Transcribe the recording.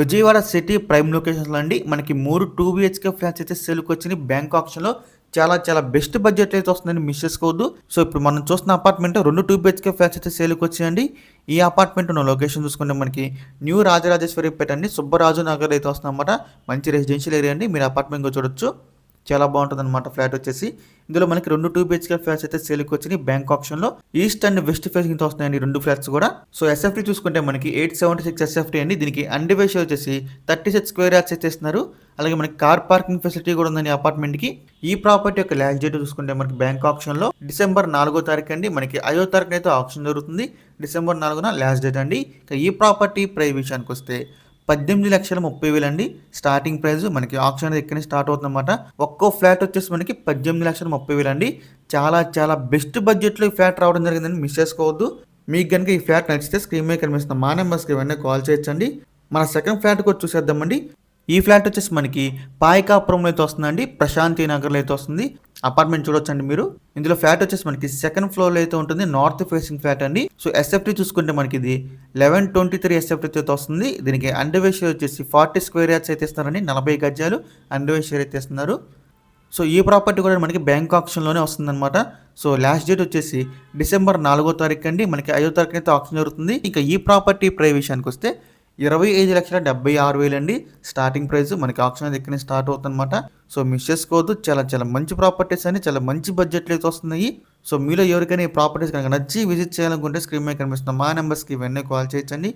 Vijayawada city prime లొకేషన్స్లో అండి. మనకి మూడు టూ బిహెచ్కే ఫ్లాట్స్ అయితే సేల్కి వచ్చినాయి. బ్యాంక్ ఆప్షన్లో చాలా చాలా బెస్ట్ బడ్జెట్ అయితే వస్తుందని మిస్ చేసుకోవద్దు. సో ఇప్పుడు మనం చూస్తున్న అపార్ట్మెంట్ రెండు టూ బిహెచ్కే ఫ్లాట్స్ అయితే సేల్కి వచ్చాయండి ఈ అపార్ట్మెంట్ ఉన్న లొకేషన్ చూసుకుంటే మనకి న్యూ రాజరాజేశ్వరిపేట అండి. సుబ్బరాజు నగర్ అయితే వస్తుందన్నమాట. మంచి రెసిడెన్షియల్ ఏరియా అండి. మీరు అపార్ట్మెంట్ చూడొచ్చు. చాలా బాగుంటుంది అనమాట ఫ్లాట్ వచ్చేసి. ఇందులో మనకి రెండు టూ బిహెచ్కే ఫ్లాట్స్ అయితే సేల్కి వచ్చినాయి బ్యాంక్ ఆప్షన్లో ఈస్ట్ అండ్ వెస్ట్ ఫేసింగ్తో వస్తున్నాయండి రెండు ఫ్లాట్స్ కూడా. సో ఎస్ఎఫ్టీ చూసుకుంటే మనకి ఎయిట్ సెవెంటీ సిక్స్ ఎస్ఎఫ్టీ అండి. దీనికి అండివేష్ వచ్చేసి థర్టీ సిక్స్ స్క్వేర్ యార్డ్స్ అయితే ఇస్తున్నారు. అలాగే మనకి కార్ పార్కింగ్ ఫెసిలిటీ కూడా ఉందండి అపార్ట్మెంట్కి. ఈ ప్రాపర్టీ యొక్క లాస్ట్ డేట్ చూసుకుంటే మనకి బ్యాంక్ ఆప్షన్లో డిసెంబర్ నాలుగో తారీఖు అండి. మనకి ఐదో తారీఖున అయితే ఆప్షన్ జరుగుతుంది. డిసెంబర్ నాలుగున లాస్ట్ డేట్ అండి. ఈ ప్రాపర్టీ ప్రై విషయానికి వస్తే పద్దెనిమిది లక్షల ముప్పై వేలు అండి స్టార్టింగ్ ప్రైస్ మనకి ఆప్షన్ అనేది ఎక్కడి స్టార్ట్ అవుతుందన్నమాట. ఒక్కో ఫ్లాట్ వచ్చేసి మనకి పద్దెనిమిది లక్షల ముప్పై వేలు అండి చాలా చాలా బెస్ట్ బడ్జెట్లో ఈ ఫ్లాట్ రావడం జరిగిందని మిస్ చేసుకోవద్దు. మీకు కనుక ఈ ఫ్లాట్ నచ్చితే స్క్రీన్ మీద కనిపిస్తున్న మా నెంబర్స్కి ఇవన్నీ కాల్ చేయొచ్చండి. మన సెకండ్ ఫ్లాట్కి వచ్చి చూసేద్దామండి. ఈ ఫ్లాట్ వచ్చేసి మనకి పాయకాపురంలో అయితే వస్తుందండి ప్రశాంతి నగర్లో అయితే వస్తుంది. అపార్ట్మెంట్ చూడొచ్చండి మీరు. ఇందులో ఫ్లాట్ వచ్చేసి మనకి సెకండ్ ఫ్లోర్లో అయితే ఉంటుంది నార్త్ ఫేసింగ్ ఫ్లాట్ అండి. సో ఎస్ఎఫ్టీ చూసుకుంటే మనకి ఇది లెవెన్ ట్వంటీ త్రీ ఎస్ఎఫ్టీ అయితే వస్తుంది. దీనికి అండర్వేషర్ వచ్చేసి ఫార్టీ స్క్వేర్ యార్డ్స్ అయితే ఇస్తారండి నలభై గజాలు అండర్వే అయితే ఇస్తున్నారు. సో ఈ ప్రాపర్టీ కూడా మనకి బ్యాంక్ ఆప్షన్లోనే వస్తుందన్నమాట. సో లాస్ట్ డేట్ వచ్చేసి డిసెంబర్ నాలుగో తారీఖు అండి. మనకి ఐదో తారీఖు అయితే ఆప్షన్ జరుగుతుంది. ఇంకా ఈ ప్రాపర్టీ ప్రైస్ విషయానికి వస్తే ఇరవై ఐదు లక్షల డెబ్బై ఆరు వేలు అండి స్టార్టింగ్ ప్రైస్ మనకి ఆప్షన్ అనేది స్టార్ట్ అవుతుందన్నమాట. సో మిస్ చేసుకోవద్దు. చాలా చాలా మంచి ప్రాపర్టీస్ అని చాలా మంచి బడ్జెట్లో అయితే వస్తున్నాయి. సో మీలో ఎవరికైనా ఈ ప్రాపర్టీస్ కనుక నచ్చి విజిట్ చేయాలనుకుంటే స్క్రీన్ మీద కనిపిస్తున్న మా నెంబర్స్కి ఇవన్నీ కాల్ చేయొచ్చండి.